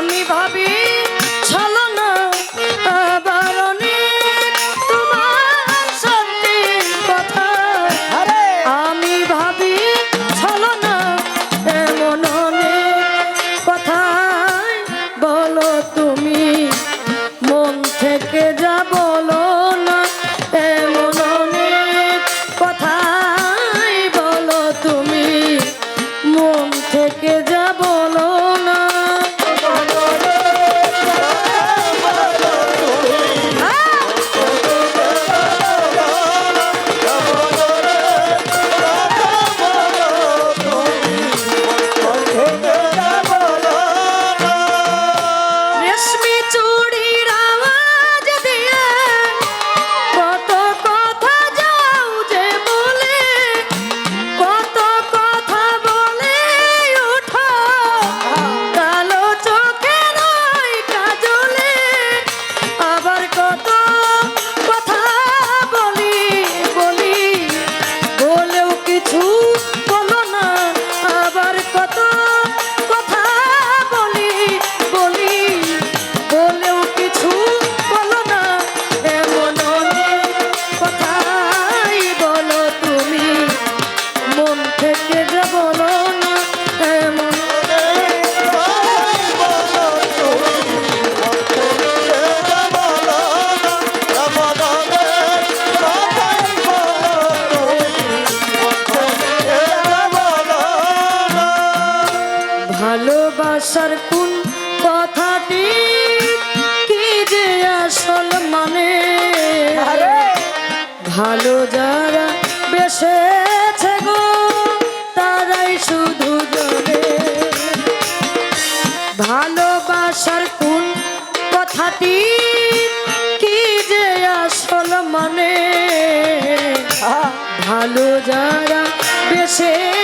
Mummy भाभी। ভালোবাসার কোন কথাটি? কি যে আসল মানে? ভালো যারা বেসেছে গো তারাই শুধু জলে ভালোবাসার কোন কথাটি? কি যে আসল মানে? ভালো যারা বেসে